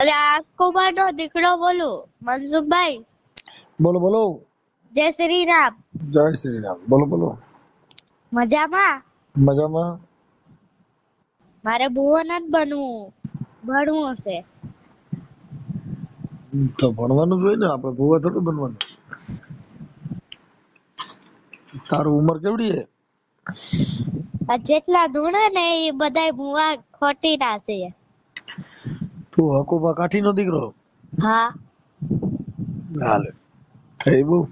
અરે આ કુમારનો દીકરો બોલું મનસુખભાઈ. બોલો બોલો. જય શ્રી રામ જય શ્રી રામ બોલો બોલો. મજામાં? મજામાં. મારે ભુવન જ બનવું ભણવું હશે. તો ભણવાનું જ હોય ને આપણે ભૂવા થોડું બનવાનું. તારું ઉંમર કેવડી છે આ જેટલા ધૂણે ને એ બધાય ભુવા ખોટી ના છે. તું હકુબા કાઠી નો દીકરો? હા. હાલે. થઈ બહુ.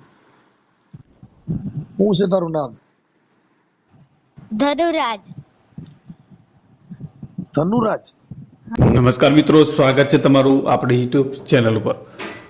શું છે તારું નામ? ધનુરાજ. ધનુરાજ? નમસ્કાર મિત્રો સ્વાગત છે તમારું આપણી યુટ્યુબ ચેનલ ઉપર.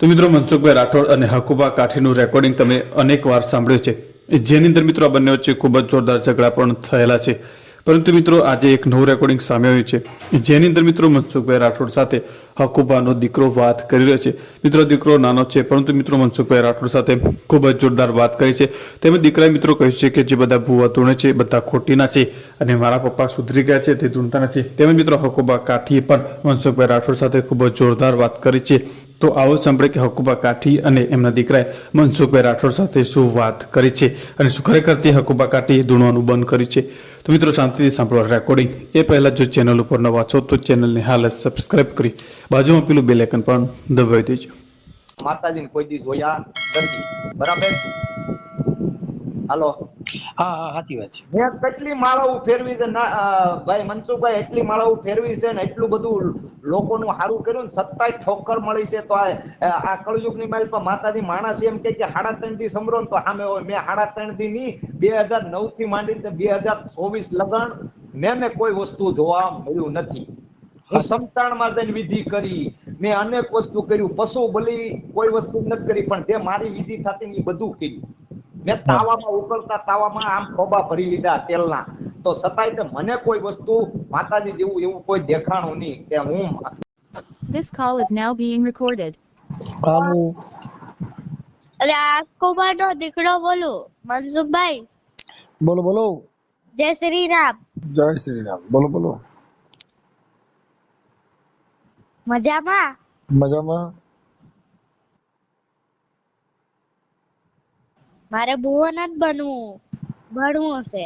તો મિત્રો મનસુખભાઈ રાઠોડ અને હકુબા કાઠીનું રેકોર્ડિંગ તમે અનેક વાર સાંભળ્યું છે. જેની અંદર મિત્રો આ બંને વચ્ચે ખૂબ જ જોરદાર ઝઘડા પણ થયેલા છે. પરંતુ મિત્રો, આજે એક નવું રેકોર્ડિંગ સામે આવ્યું છે. જેની અંદર મિત્રો મનસુખભાઈ રાઠોડ સાથે હકુબાનો દીકરો વાત કરી રહ્યો છે. મિત્રો, દીકરો નાનો છે, પરંતુ મિત્રો મનસુખભાઈ રાઠોડ સાથે ખૂબ જ જોરદાર વાત કરી છે. તેમજ દીકરાએ મિત્રો કહ્યું છે કે જે બધા ભૂવા ધૂણે છે, બધા ખોટીના છે અને મારા પપ્પા સુધરી ગયા છે, તે ધૂણતા નથી. તેમજ મિત્રો, હકુબા કાઠીએ પણ મનસુખભાઈ રાઠોડ સાથે ખૂબ જ જોરદાર વાત કરી છે. તો આવો સાંભળે કે હકુબા કાઠી અને એમના દીકરાએ મનસુખભાઈ રાઠોડ સાથે શું વાત કરી છે અને શું ખરેખર તે હકુબા કાઠીએ ધૂણવાનું બંધ કરી છે. તો મિત્રો, શાંતિથી સાંભળો રેકોર્ડિંગ એ પહેલાં જો ચેનલ ઉપર નવા છો, તો ચેનલને હાલ જ સબસ્ક્રાઇબ કરી બાજુમાં પેલું બેલ આઇકન પણ દબાવી દેજો માતાજીને કોઈ દી જોયા નથી. બરાબર? હાલો. હા હા સાચી વાત છે. મેં કેટલી માળાઓ ફેરવી છે ભાઈ મનસુખભાઈ એટલી માળાઓ ફેરવી છે ને એટલું બધું લોકોનું સારું કર્યું ને સત્તાય ઠોકર મળી છે તો આ કળયુગ કળયુગની માલ પર માતાજી માણસ એમ કે સાડા ત્રણથી સમરો તો સામે હોય. મેં સાડા ત્રણથી ની બે હજાર નવથી માંડી બે હજાર ચોવીસ લગન મેં મેં કોઈ વસ્તુ જોવા મળ્યું નથી. સમતાણમાં જઈને વિધિ કરી. મેં અનેક વસ્તુ કર્યું. પશુ બલી કોઈ વસ્તુ નથી કરી પણ જે મારી વિધિ થતી એ બધું કર્યું. મેં તાવામાં ઉકળતા તાવામાં આમ ખોબા ભરી લીધા તેલના. તો છતાંય તે મને કોઈ વસ્તુ માતાજી જેવું એવું કોઈ દેખાણું નહીં કે હું This call is now being recorded. હાલો અરે આ કુમારનો દીકરો બોલું મનસુખભાઈ. બોલો બોલો. જય શ્રી રામ. જય શ્રી રામ. બોલો બોલો. મજામાં? મજામાં. મારે ભુવન જ બનવું. ભણવું છે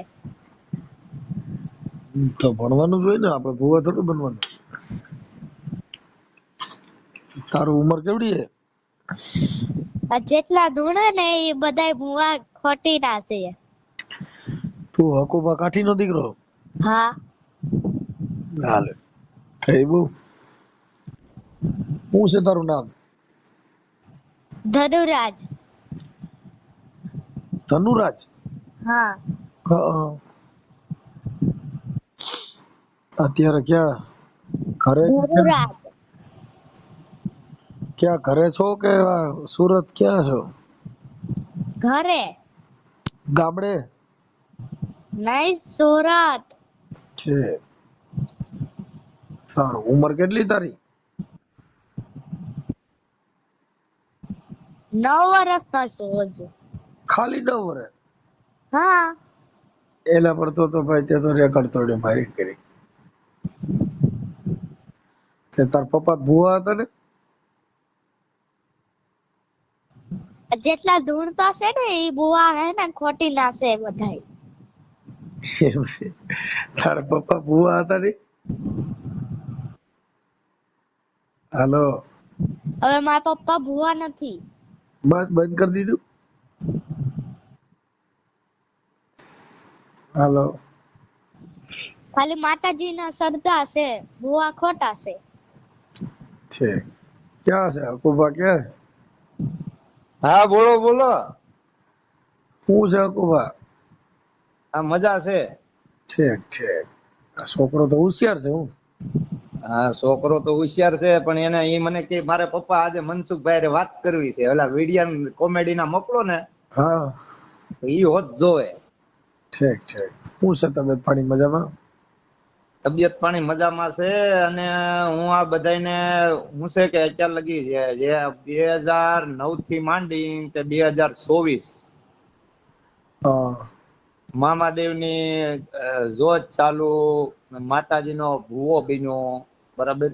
તો ભણવાનું જ હોય ને આપણે ભુવા થોડું બનવાનું. તારું ઉંમર કેવડી છે આ જેટલા ધૂણે ને એ બધાય ભુવા ખોટી ના છે. તું હકુબા કાઠી નો દીકરો? હા. હાલે. થઈ બહુ. શું છે તારું નામ? ધનુરાજ. ધનુરાજ? હા. અત્યારે ક્યાં? ઘરે ધનુરાજ. ક્યાં ઘરે છો કે સુરત ક્યાં છો? ઘરે. ગામડે? નહીં સુરત. છે તારું ઉંમર કેટલી તારી? નવ વર્ષ થશે હજુ ખાલી નવ વર્ષ હા. એલા પડતો તો ભાઈ તે તો રેકોર્ડ તોડ્યો ભાઈ કરી. તે તાર પપ્પા ભૂવા હતા ને? જેટલા ધૂણતા છે ને એ ભૂવા હે ને ખોટી ના છે બધાય. તારા પપ્પા ભૂવા હતા ને? હાલો. હવે મારા પપ્પા ભુવા નથી. બસ બંધ કરી દીધું. હાલો. ખાલી માતાજી ના શ્રદ્ધા છે ભુવા ખોટા છે. છે. ક્યાં છે અકુબા ક્યાં? હા બોલો બોલો. શું છે અકુબા આ મજા છે. ઠીક ઠીક. આ છોકરો તો હોશિયાર છે હું. હા છોકરો તો હોશિયાર છે પણ એને એ મને કે મારે પપ્પા આજે મનસુખભાઈ વાત કરવી છે. ઓલા વિડિયા કોમેડી ના મોકલો ને હા. ઈ હોત જોવે. ઠીક ઠીક. હું છે તબિયત પાણી મજામાં? તબિયત પાણી મજામાં છે અને હું આ બધાને હું છે કે અત્યાર લગી છે જે બે હજાર નવથી માંડી તે બે હજાર ચોવીસ. મામાદેવની જોત ચાલુ માતાજીનો ભૂવો બીનો બરાબર?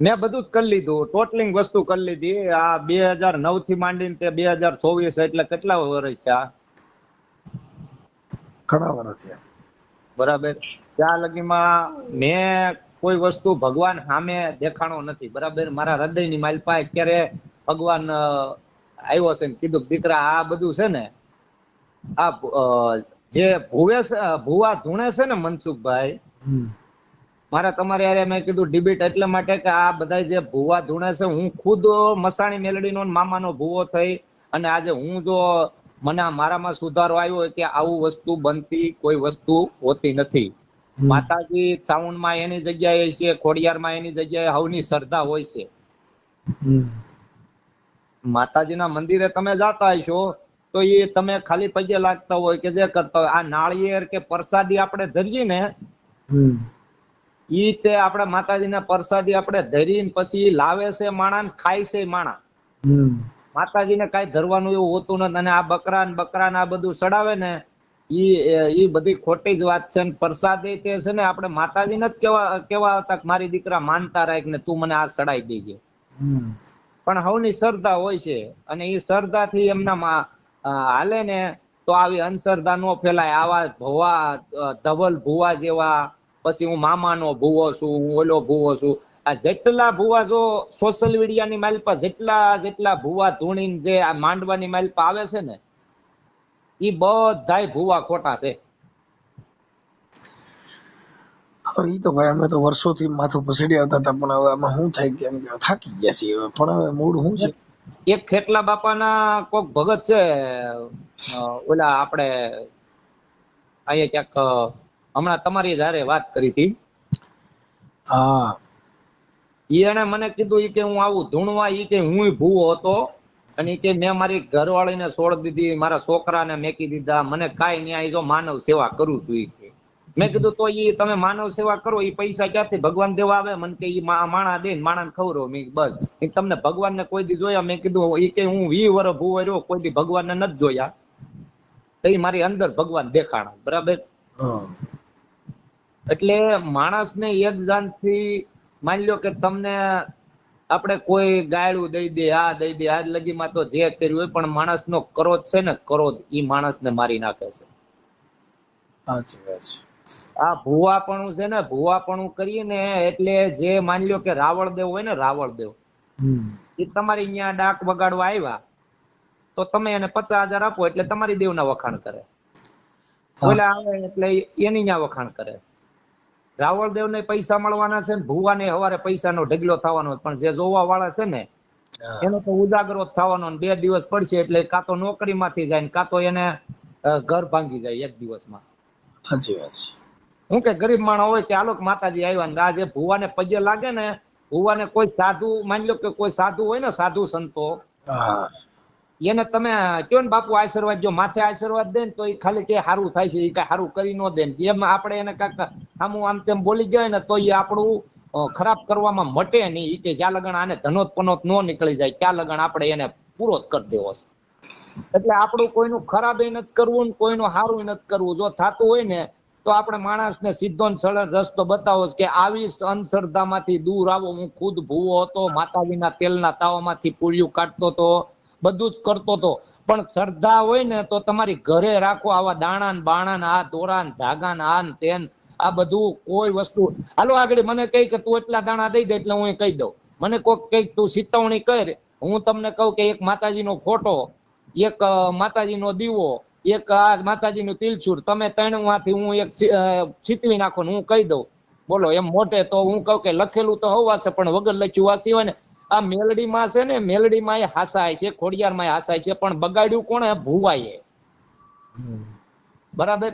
મેં બધું જ કરી લીધું. ટોટલિંગ વસ્તુ કરી લીધી. આ બે હજાર નવથી માંડીને તે બે હજાર ચોવીસ એટલે કેટલા વર્ષ છે આ? ઘણા વર્ષ છે. બરાબર. ત્યાં લગીમાં મેં કોઈ વસ્તુ ભગવાન સામે દેખાણો નથી. બરાબર? મારા હૃદયની માલપા અત્યારે ભગવાન આવ્યો છે ને કીધું દીકરા આ બધું છે ને આ જે ભુવે છે, ભુવા ધૂણે છે ને મનસુખભાઈ. મારે તમારે યારે મેં કીધું ડિબેટ એટલે માટે કે આ બધા જે ભૂવા ધૂણે છે હું ખુદ મસાણી મેલડીનો મામાનો ભૂવો થઈ અને આજે હું જો મને મારામાં સુધારો આવ્યો કે આવું વસ્તુ બનતી કોઈ વસ્તુ હોતી નથી માતાજી સાઉન્ડમાં એની જગ્યાએ છે ખોડિયારમાં એની જગ્યાએ હવની શ્રદ્ધા હોય છે. માતાજીના મંદિરે તમે જાતા હશો તો એ તમે ખાલી પગે લાગતા હોય કે જે કરતા હોય આ નાળિયેર કે પ્રસાદી આપણે ધરીએ ને. ઈ તે આપણે માતાજીના પ્રસાદી આપણે ધરીને પછી લાવે છે માણા ખાય છે માણા. માતાજીને કઈ ધરવાનું એવું હોતું નથી અને આ બકરા ને બકરા ને આ બધું ચડાવે ને ઈ ઈ બધી ખોટી જ વાત છે ને પ્રસાદી તે છે ને આપણે માતાજીને જ કેવા કેવા હતા કે મારી દીકરા માનતા રાખ ને તું મને આ ચડાઈ દેજે. પણ હવની શ્રદ્ધા હોય છે અને એ શ્રદ્ધાથી એમના મા- અ, હાલે ને તો આવી અંધશ્રદ્ધા નો ફેલાય. આવા ભવા ધવલ ભુવા જેવા પછી હું મામાનો ભુવો છું હું ઓલો ભુવો છું. આ જેટલા ભૂવા જો સોશિયલ મીડિયાની માલપા જેટલા જેટલા ભૂવા ધૂણીને જે આ માંડવાની માલપા આવે છે ને એ બધાય ભૂવા ખોટા છે. હવે એ તો ભાઈ અમે તો વર્ષોથી માથું પછડી આવતા હતા પણ હવે આમાં શું થાય કેમ કે થાકી ગયા છીએ હવે. પણ હવે મૂળ શું છે? એક ખેટલા બાપાના કોક ભગત છે ઓલા આપણે અહીંયા ક્યાંક હમણાં તમારી જારે વાત કરી હતી. હા. ઈ મને કીધું ઈ કે હું આવું ધૂણવા ઈ કે હું ભૂવો હતો. અને કે મેં મારી ઘરવાળીને છોડી દીધી મારા છોકરાને મેકી દીધા મને કાંઈ આ જો માનવ સેવા કરું છું કે. મેં કીધું તો એ તમે માનવ સેવા કરો એ પૈસા ક્યાંથી ભગવાન દેવા આવે? મને કે માણા મા- માણા દે ને માણાને ખવરો મેં બસ. તમને તમને ભગવાનને કોઈ દી જોયા? મેં કીધું એ કે હું વી વર ભૂવો રહ્યો કોઈ દી ભગવાનને નથી જોયા. તો મારી અંદર ભગવાન દેખાણા. બરાબર? હા. એટલે માણસને એક જાનથી માની લો કે તમને આપણે કોઈ ગાયડું દઈ દે આ દઈ દે આજ લગીમાં તો જે કર્યું હોય પણ માણસનો ક્રોધ છે ને ક્રોધ ઈ માણસને મારી નાખે છે. આ ભૂવાપણું છે ને ભૂવાપણું કરીએ ને એટલે જે માની લો કે રાવળ દેવ હોય ને રાવળ દેવ એ તમારી અહીંયા ડાક વગાડવા આવ્યા તો તમે એને પચાસ હજાર આપો એટલે તમારી દેવના વખાણ કરે. ઓલા આવે એટલે એની ત્યાં વખાણ કરે. રાવળ દેવ ને પૈસા મળવાના છે ને ભુવાને હવારે પૈસાનો ઢગલો થવાનો પણ જે જોવા વાળા છે ને એનો તો ઉજાગરો થવાનો બે દિવસ પડશે એટલે કાં તો નોકરીમાંથી જાય ને કાં તો એને ઘર ભાંગી જાય એક દિવસમાં. સાચી વાત છે. હું કે ગરીબ માણસ હોય કે આલોક માતાજી આવ્યા ને આ જે ભુવાને પગે લાગે ને ભુવાને કોઈ સાધુ માની લો કે કોઈ સાધુ હોય ને સાધુ સંતો એને તમે કયો ને બાપુ આશીર્વાદ, જો માથે આશીર્વાદ દે ને તો એ ખાલી કે સારું થાય છે એ કઈ સારું કરી ન દે એમ આપણે એને કાંક આમ આમ તેમ બોલી જાય ને તો એ આપણું ખરાબ કરવામાં મટે નહીં એ કે જ્યાં લગણ આને ધનોત પનોત ન નીકળી જાય, ત્યાં લગણ આપણે એને પૂરો જ કરી દેવો છે. એટલે આપણું કોઈનું ખરાબ નથી કરવું ને કોઈનું સારું નથી કરવું. જો થતું હોય ને તો આપણે માણસને સીધો સરળ રસ્તો બતાવો કે આવી અંધશ્રદ્ધામાંથી દૂર આવો. હું ખુદ ભૂવો હતો, માતાજીના તેલના તાવામાંથી પૂળિયું કાઢતો હતો બધું જ કરતો હતો પણ શ્રદ્ધા હોય ને તો તમારી ઘરે રાખો આવા દાણા ને બાણા ને આ દોરા ને ધાગા ને આ ને તેન, આ બધું કોઈ વસ્તુ. હાલો આગળ મને કહી કે તું એટલા દાણા દઈ દે એટલે હું કહી દઉં. મને કોઈક કંઈક તું ચિતવણી કર. હું તમને કહું કે એક માતાજીનો ફોટો, એક માતાજીનો દીવો, એક, આ માતાજીનું તિલચુર તમે ત્રણમાંથી હું એક ચીતવી નાખો હું કહી દઉં. બોલો, એમ મોટે તો હું કહું કે લખેલું તો હોવા છે પણ વગર લખ્યું વાસી હોય ને આ મેલડીમાં છે ને મેલડીમાં એ હાસાય છે ખોડિયારમાં એ હાસાય છે પણ બગાડ્યું કોણે? ભુવાએ. બરાબર?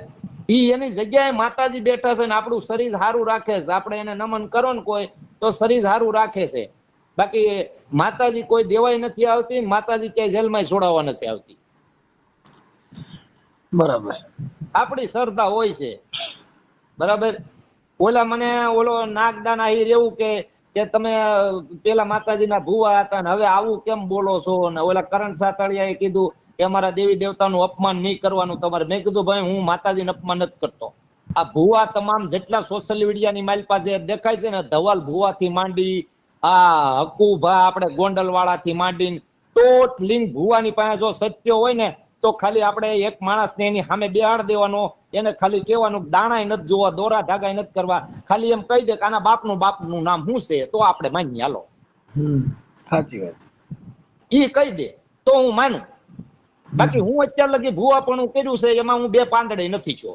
ઈ એની જગ્યાએ માતાજી બેઠા છે ને આપણું શરીર સારું રાખે છે. આપણે એને નમન કરો ને કોઈ તો શરીર સારું રાખે છે. બાકી માતાજી કોઈ દેવાય નથી આવતી માતાજી ક્યાંય જેલમાં છોડાવવા નથી આવતી. બરાબર. આપણી શ્રદ્ધા હોય છે. બરાબર? ઓલા મને ઓલો નાગદાન આહિર એવું કે કે તમે પેલા પેલા માતાજીના ભુવા હતા ને હવે આવું કેમ બોલો છો? ને ઓલા કરણ સાતળિયાએ કીધું કે અમારા દેવી દેવતાનું અપમાન નહીં કરવાનું તમારે. મેં કીધું, ભાઈ, હું માતાજીને અપમાન નથી કરતો. આ ભુવા તમામ જેટલા સોશિયલ મીડિયાની માલપા જે દેખાય છે ને, ધવલ ભુવાથી માંડી, આ હકુભા આપણે ગોંડલ વાળાથી માંડીને ટોટલિંગ ભુવાની પાસે જો સત્ય હોય ને તો ખાલી આપણે એક માણસને એની સામે બેહાડ દેવાનો એને ખાલી કહેવાનું દાણાય નથી જોવા દોરા ધાગાય નથી કરવા. ખાલી એમ કહી દે કે આના બાપનું બાપનું નામ શું છે તો આપણે માની હાલો. સાચી વાત. ઈ કહી દે તો હું માનું. બાકી હું અત્યાર લગી ભુવાપણું કર્યું છે એમાં હું બે પાંદડે નથી છો.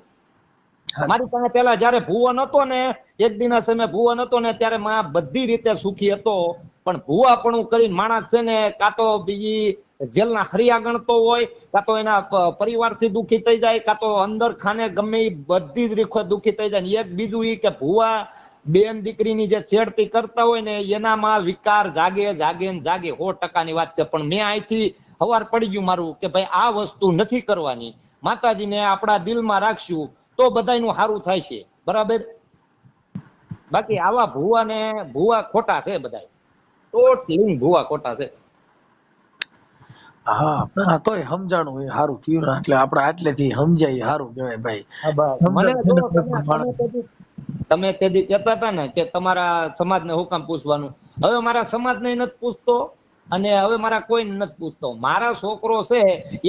મારી પાસે પેલા જયારે ભૂવો નતો ને એક દિના સમય ભૂવો નતો ને ત્યારે માં બધી રીતે સુખી હતો. પણ ભૂવાપણું કરીને માણસ છે ને કાં તો બીજી જેલના હરિયા ગણતો હોય, કાં તો એના પરિવારથી દુઃખી થઈ જાય, કાં તો અંદર ખાને ગમે એ બધી જ રીખો દુઃખી થઈ જાય. એક બીજું એ કે ભુવા બેન દીકરીની જે છેડતી કરતા હોય ને, એનામાં વિકાર જાગે જાગે ને જાગે. સો ટકાની વાત છે. પણ મેં અહીંથી હવાર પડી ગયું મારું કે ભાઈ આ વસ્તુ નથી કરવાની. માતાજીને આપણા દિલમાં રાખશું તો બધાયનું સારું થાય છે. બરાબર? બાકી આવા ભુવા ને ભુવા ખોટા છે બધા ટોટલી ભુવા ખોટા છે. હા પણ તોય સમજાણું એ સારું થયું ને એટલે આપણે આટલેથી સમજાય સારું કહેવાય ભાઈ. તમે- તેદી કહેતા હતા ને કે તમારા સમાજને હું કામ પૂછવાનું? હવે મારા સમાજને નથી પૂછતો અને હવે મારા કોઈ નથી પૂછતો. મારા છોકરો છે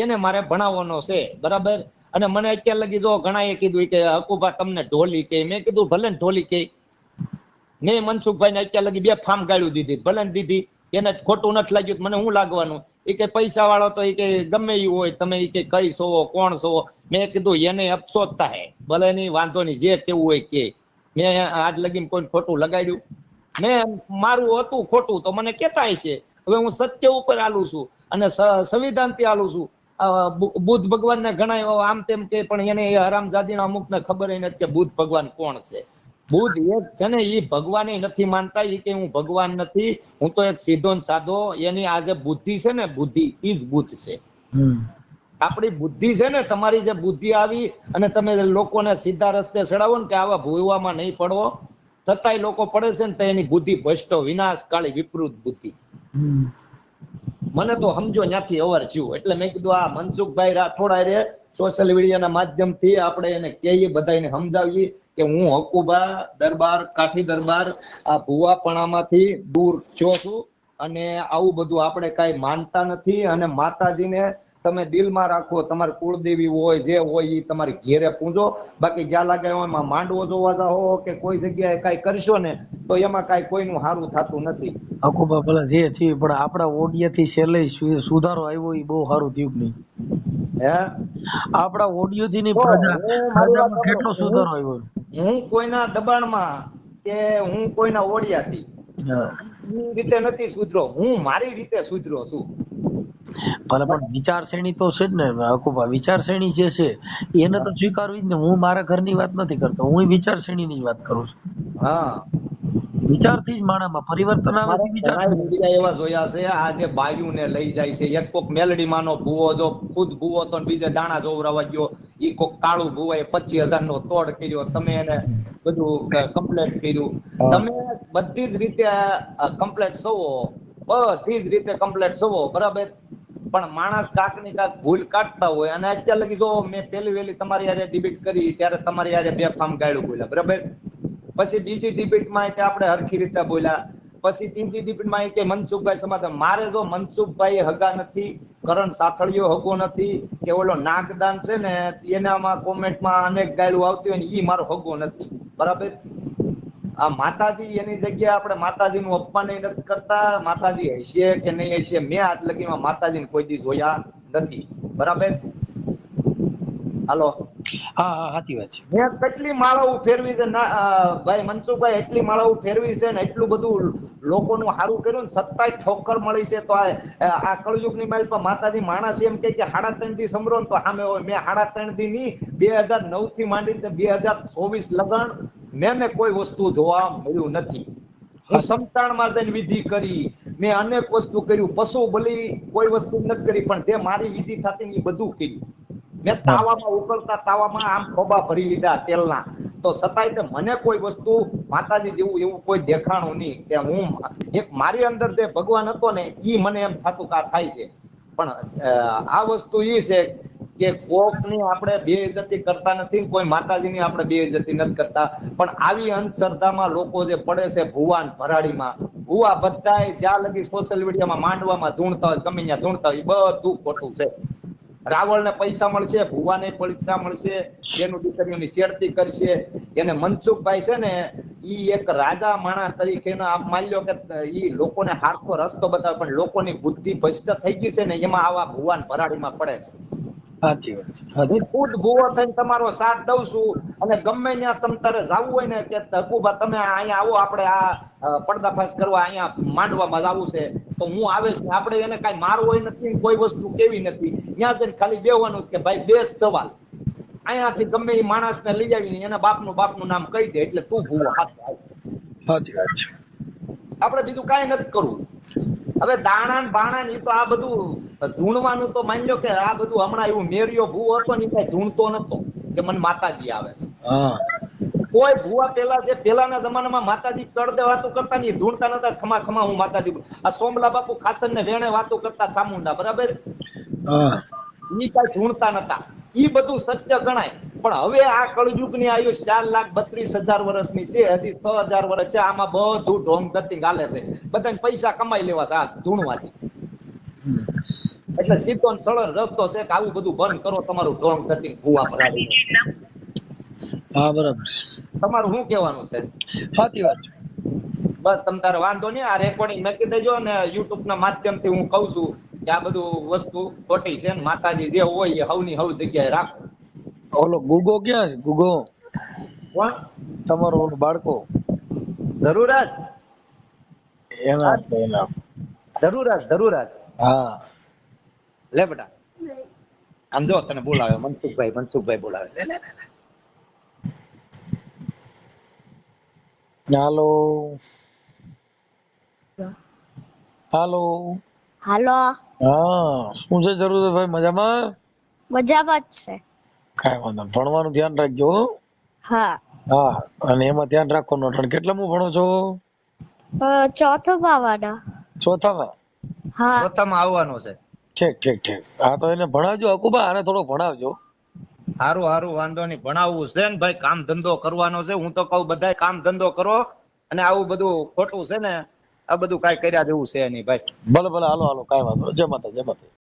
એને મારે ભણાવવાનો છે બરાબર? અને મને અત્યાર લગી જો ઘણા એ કીધું કે હકુભા તમને ઢોલી કે. મેં કીધું ભલે ને ઢોલી કે. મેં મનસુખભાઈ ને અત્યાર લગી બે ફાર્મ ગાળ્યું દીધી ભલે ને દીધી. એને ખોટું નથી લાગ્યું મને હું લાગવાનું? એ કે પૈસા વાળો તો એ કે ગમે એ હોય, તમે એ કે કઈ છો કોણ છો મેં કીધું, એને અફસોસ થાય. ભલે નહીં વાંધો નહીં, જે કેવું હોય કે. મેં આજ લગીને કોઈ ખોટું લગાડ્યું. મેં મારું હતું ખોટું, તો મને કેતા છે. હવે હું સત્ય ઉપર આલું છું અને સ- સંવિધાનથી આલું છું. બુદ્ધ ભગવાનને ઘણા ગણાય આમ તેમ કે, પણ એને એ હરામજાદીના અમુકને ખબર નથી કે બુદ્ધ ભગવાન કોણ છે? બુદ્ધ એક છે ને એ ભગવાન નથી માનતા એ કે હું ભગવાન નથી હું તો એક સીધો સાધો એની આ જે બુદ્ધિ છે ને બુદ્ધિ જ બુદ્ધ છે. આપણી બુદ્ધિ છે ને તમારી જે બુદ્ધિ આવી અને તમે લોકોને સીધા રસ્તે ચડાવો ને કે આવા ભૂવામાં નહીં પડવો છતાંય લોકો પડે છે ને તો એની બુદ્ધિ ભ્રષ્ટ વિનાશ કાળી વિપૃત બુદ્ધિ મને તો સમજો ત્યાંથી અવર થયું એટલે મેં કીધું આ મનસુખભાઈ રાઠોડા રે સોશિયલ મીડિયાના માધ્યમથી આપણે એને કહીએ બધાને સમજાવીએ કે હું હકુબા દરબાર કાઠી દરબાર આ ભુવાપણામાંથી દૂર થયો છું અને આવું બધું આપણે કાંઈ માનતા નથી અને માતાજીને તમે દિલમાં રાખો તમારી કુળદેવી હોય જે હોય એ તમારી ઘેરે પૂજો. બાકી જ્યાં લાગે એમાં માંડવો જોવા જાઓ કે કોઈ જગ્યાએ કાંઈ કરશો ને તો એમાં કાંઈ કોઈનું સારું થતું નથી. હકુબા ભલે જે થયું પણ આપણા ઓડિયાથી છેલ્લે સુધારો આવ્યો એ બહુ સારું થયું નહીં? હે? આપણા ઓડિયોથી ની પ્રજા કેટલો સુધાર આવ્યો? હું કોઈના દબાણમાં કે હું કોઈના ઓડિયા થી રીતે નથી સુધરો હું મારી રીતે સુધરો છું. ભલે પણ વિચારશ્રેણી તો છે જ ને હકુબા વિચારશ્રેણી જે છે એને તો સ્વીકારવી જ ને. હું મારા ઘરની વાત નથી કરતો. હું વિચારશ્રેણીની જ વાત કરું છું. હા. વિચારથી જ માણામાં પરિવર્તન આવે છે વિચાર એવા જોયા છે આ જે બાયુને લઈ જાય છે એક કોક મેલડીમાંનો ભૂવો જો ખુદ ભૂવો તો બીજે દાણા જોવરાવા ગયો ઈ કોક કાળું ભૂવાએ પચીસ હજાર નો તોડ કર્યો તમે એને બધું કમ્પ્લેટ કર્યું. તમે બધી જ રીતે કમ્પ્લેટ સવો બધી જ રીતે કમ્પ્લેટ સવો બરાબર? પણ માણસ કાકની કાક ભૂલ કાઢતા હોય અને અત્યારે લગી જો મેં પેલી વેલી તમારી યારે ડિબેટ કરી ત્યારે તમારી યારે બે ફામ ગાળ્યું બોલ્યા બરાબર? પછી બીજી ડિબેટમાં તે આપણે હરખી રીતે બોલ્યા. પછી ત્રીજી ડિબેટમાં કે મનસુખભાઈ સમાધાન. મારે જો મનસુખભાઈ હગા નથી, કરણ સાથળીઓ હગો નથી, કે ઓલો નાગદાન છે ને, એનામાં કોમેન્ટમાં અનેક ગાયડું આવતી હોય ને એ મારો હગો નથી. બરાબર? આ માતાજી એની જગ્યાએ આપણે માતાજીનું અપમાન નથી કરતા. માતાજી હશે કે નહીં હશે, મેં આજ લગીમાં માતાજીને કોઈ દી જોયા નથી. બરાબર? હાલો. હા હા સાચી વાત છે. મેં કેટલી માળાઓ ફેરવી છે? ભાઈ મનસુખભાઈ એટલી માળાઓ ફેરવી છે ને એટલું બધું લોકોનું સારું કર્યું ને સત્તાય ઠોકર મળી છે તો આ કળયુગની માલ પર માતાજી માણસ એમ કે સાડા ત્રણ દી સમરો તો સામે હોય મેં સાડા ત્રણ દી ની બે હજાર નવથી માંડી બે હજાર ચોવીસ લગન મેં મેં કોઈ વસ્તુ જોવા મળ્યું નથી. હું સમતાણમાં જઈને વિધિ કરી મેં અનેક વસ્તુ કર્યું. પશુ બલી કોઈ વસ્તુ નથી કરી પણ જે મારી વિધિ થતી એ બધું કર્યું. મેં તાવામાં ઉકળતા તાવામાં આમ ખોબા ભરી લીધા તેલના. તો છતાંય તે મને કોઈ વસ્તુ માતાજી જેવું એવું કોઈ દેખાણું નહીં કે હું એક મારી અંદર જે ભગવાન હતો ને એ મને એમ થતું કા થાય છે. પણ આ વસ્તુ એ છે કે કોકની આપણે બેઇજ્જતી કરતા નથી કોઈ માતાજીની આપણે બેઇજ્જતી નથી કરતા. પણ આવી અંધશ્રદ્ધામાં લોકો જે પડે છે ભુવાન ભરાડીમાં ભુવા બધાય જ્યાં લગી સોશિયલ મીડિયામાં માંડવામાં ધૂણતા હોય ગમે ત્યાં ધૂણતા હોય બધું ખોટું છે. રાવળને પૈસા મળશે ભુવાને પૈસા મળશે એનું દીકરીઓની શેરતી કરશે. એને મનસુખભાઈ છે ને ઈ એક રાજા માણા તરીકેનો આપ માની લો કે ઈ લોકોને હારતો રસ્તો બતાવે પણ લોકોની બુદ્ધિ ભ્રષ્ટ થઈ ગઈ છે ને એમાં આવા ભુવાન ભરાડીમાં પડે છે. સાચી વાત હું ખુદ ભૂવો થઈને તમારો સાથ દઉં છું અને ગમે ત્યાં તમ તારે જાવું હોય ને કે હકુબા તમે અહીંયા આવો આપણે આ અ, પર્દાફાશ કરવા અહીંયા માંડવામાં જવું છે. તો હું આવે છે આપણે એને કાંઈ મારવો નથી કોઈ વસ્તુ કેવી નથી. ત્યાં જઈને ખાલી બેવાનું કે ભાઈ બે સવાલ. અહીંયાથી ગમે એ માણસને લઈ આવીને એના બાપનું બાપનું નામ કહી દે એટલે તું ભૂવો હાથ. સાચી વાત છે. આપણે બીજું કાંઈ નથી કરવું. હવે દાણા ને બાણા ને તો આ બધું ધૂણવાનું તો માની લો કે આ બધું હમણાં એવું મેરિયો ભૂવો હતો ને કઈ ધૂણતો નતો. કે મને માતાજી આવે છે. કોઈ ભૂવા પેલા જે પેલાના જમાનામાં માતાજી કડદે વાતો કરતા ને ધૂણતા નતા ખમા ખમા હું માતાજી આ સોમલા બાપુ ખાચર ને વેણે વાતો કરતા ચામુંડા બરાબર? ઈ કઈ ધૂણતા નતા. ઈ બધું સત્ય ગણાય. પણ હવે આ કળયુગની આયુ ચાર લાખ બત્રીસ હજાર વર્ષની છે હજી છ હજાર વર્ષ છે આમાં બધું ઢોંગ ગતિ ગાલે છે. બધાને પૈસા કમાઈ લેવા છે આ ધૂણવાથી. એટલે સીધો સરળ રસ્તો છે કે આવું બધું બંધ કરો તમારું ઢોંગ ગતિ ભૂવા ભરાવી હા બરાબર છે. તમારું શું કહેવાનું છે? સાચી વાત બસ તમ તારે વાંધો નહીં આ રેકોર્ડિંગ નક્કી દેજો અને યુટ્યુબ ના માધ્યમથી હું કહું છું કે આ બધું વસ્તુ ખોટી છે ને માતાજી જે હોય એ હવની હવ જગ્યાએ રાખો. ઓલો ગુગો ક્યાં છે? ગુગો. કોણ? તમારો ઓલો બાળકો. ધરુરાજ? એના એના. ધરુરાજ ધરુરાજ. હા. લે બેટા. આમ જો તને બોલાવે મનસુખભાઈ મનસુખભાઈ બોલાવે. લે લે લે. હાલો હાલો હાલો હા શું છે જરૂર ભાઈ? મજામાં? મજામાં જ છે. કાઈ વાંધો ભણવાનું ધ્યાન રાખજો હા. હા. અને એમાં ધ્યાન રાખવાનું કેટલા કેટલામું ભણો છો? ચોથામાં ચોથું પાવાના ચોથામાં? હા. પ્રથમ આવવાનો છે. ઠીક ઠીક ઠીક. હા તો એને ભણાવજો અકુબા આને થોડો ભણાવજો. હારું હારું, વાંધો નહીં. ભણાવવું છે ને ભાઈ, કામ ધંધો કરવાનો છે. હું તો કહું બધા કામ ધંધો કરો અને આવું બધું ખોટું છે ને, આ બધું કઈ કર્યા જેવું છે નહીં ભાઈ. ભલે ભલે, હાલો હાલો, કઈ વાંધો જય માતા